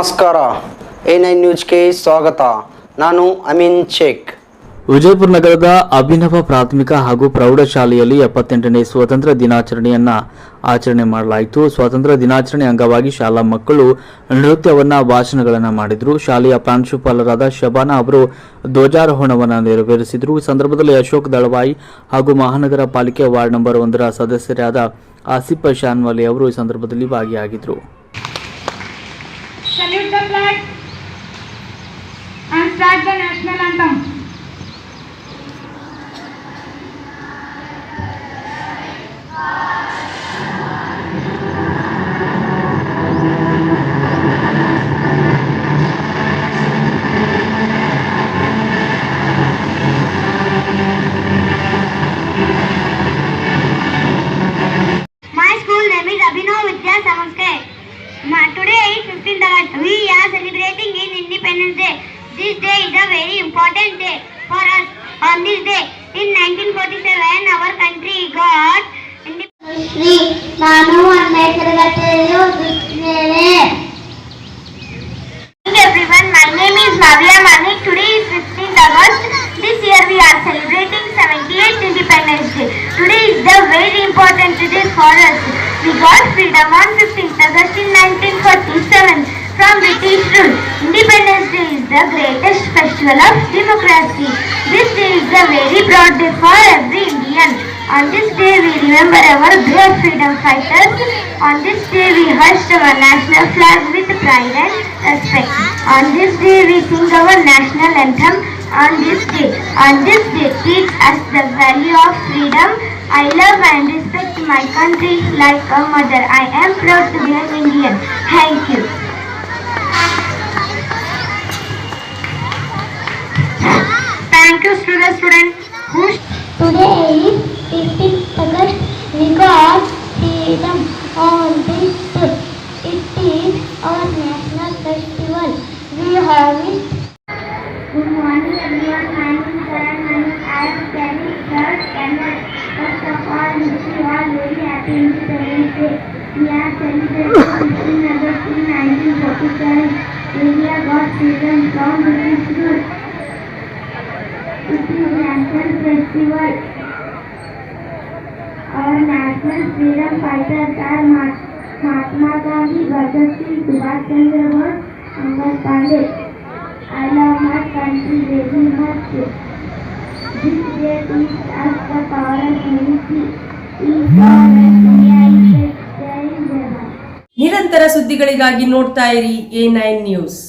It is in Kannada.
ನಮಸ್ಕಾರ ಎ ನೈನ್ ನ್ಯೂಸ್ಗೆ ಸ್ವಾಗತ ನಾನು ಅಮೀನ್ ಶೇಖ್ ವಿಜಯಪುರ ನಗರದ ಅಭಿನವ ಪ್ರಾಥಮಿಕ ಹಾಗೂ ಪ್ರೌಢಶಾಲೆಯಲ್ಲಿ ಎಪ್ಪತ್ತೆಂಟನೇ ಸ್ವಾತಂತ್ರ್ಯ ದಿನಾಚರಣೆಯನ್ನು ಆಚರಣೆ ಮಾಡಲಾಯಿತು ಸ್ವಾತಂತ್ರ್ಯ ದಿನಾಚರಣೆ ಅಂಗವಾಗಿ ಶಾಲಾ ಮಕ್ಕಳು ನೃತ್ಯವನ್ನು ಭಾಷಣಗಳನ್ನು ಮಾಡಿದರು ಶಾಲೆಯ ಪ್ರಾಂಶುಪಾಲರಾದ ಶಬಾನಾ ಅವರು ಧ್ವಜಾರೋಹಣವನ್ನು ನೆರವೇರಿಸಿದರು ಈ ಸಂದರ್ಭದಲ್ಲಿ ಅಶೋಕ್ ದಳವಾಯಿ ಹಾಗೂ ಮಹಾನಗರ ಪಾಲಿಕೆ ವಾರ್ಡ್ ನಂಬರ್ ಒಂದರ ಸದಸ್ಯರಾದ ಆಸಿಫ್ ಶಾನ್ವಾಲಿ ಅವರು ಈ ಸಂದರ್ಭದಲ್ಲಿ ಭಾಗಿಯಾಗಿದ್ದರು Salute the flag and start the national anthem. Independence Day. This day is a very important day for us. On this day, in 1947, our country got Shri నాను అంబేద్కర్ గారు everyone, my name is Navya Mani. Today is 15th August. This year we are celebrating 78th Independence Day. Today is the very important day for us. We got freedom on 15th develops democracy. This day is a very broad day for every Indian. On this day we remember our brave freedom fighters. On this day we hoist our national flag with pride and respect. On this day we sing our national anthem. On this day, on this day teach us the value of freedom. I love and respect my country like a mother. I am proud to be an Indian. Thank you. thank you students student who today is 15th August because freedom on this day. It is our national festival. We have it. Good morning everyone. My name is and I am very third and First of all, wish you all very happy Independence Day. We are celebrating 15 August 1947. India got freedom from the Shri Veer fighter ಕಾರ್ಮಾತ್ಮಾ ಗಾಂಧಿ ವಡಕಲ್ ಶಿಬಾಚಂದ್ರಮೂರ್ತಿ ಅಂಬೇಡ್ಕರ್ ಐನಾ ಮಹಾಕಂತಿ ದೇವಿ ಮತ್ತು ಇಲ್ಲಿಯ ಈ ಆಸ್ಪತಾರ ಕೇಂದ್ರಕ್ಕೆ ಈ ಕಾರ್ಯಕ್ರಮಕ್ಕೆ ಸ್ವಾಗತ ನಿರಂತರ ಸುದ್ದಿಗಳಿಗಾಗಿ ನೋಡ್ತಾಯಿರಿ ಎ 9 ನ್ಯೂಸ್